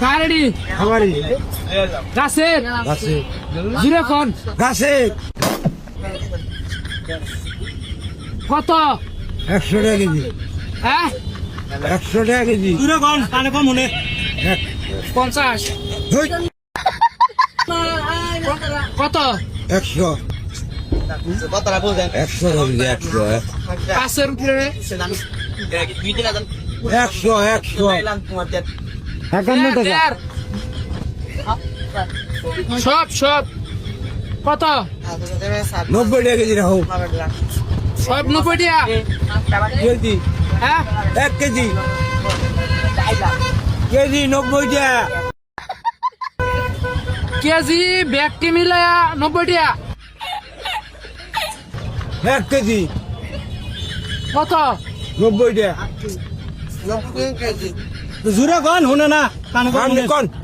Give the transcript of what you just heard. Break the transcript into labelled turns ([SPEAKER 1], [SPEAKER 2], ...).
[SPEAKER 1] কারেডি
[SPEAKER 2] আমারই
[SPEAKER 1] গাছের
[SPEAKER 2] গাছে
[SPEAKER 1] জুড়ে কোন
[SPEAKER 2] গাছে
[SPEAKER 1] কত?
[SPEAKER 2] একশো টাকা কেজি।
[SPEAKER 1] হ্যাঁ?
[SPEAKER 2] একশো টাকা কেজি।
[SPEAKER 3] দূরে কম কানে কম মনে।
[SPEAKER 1] পঞ্চাশ। কত?
[SPEAKER 2] একশো। একশো একশো। একশো একশো। একান্ন টাকা
[SPEAKER 1] সব সব। কত?
[SPEAKER 2] নব্বই টাকা কেজি রাখো।
[SPEAKER 1] সব নব্বই টাকা?
[SPEAKER 2] কেজি।
[SPEAKER 1] হ্যাঁ?
[SPEAKER 2] এক কেজি। কেজি নব্বই টাকা।
[SPEAKER 1] কেজি ব্যাগটি মিলায়া নব্বই টাকা।
[SPEAKER 2] এক কেজি।
[SPEAKER 1] কত?
[SPEAKER 2] নব্বই টাকা।
[SPEAKER 3] জোরে কন শুনে না কান
[SPEAKER 2] কোন।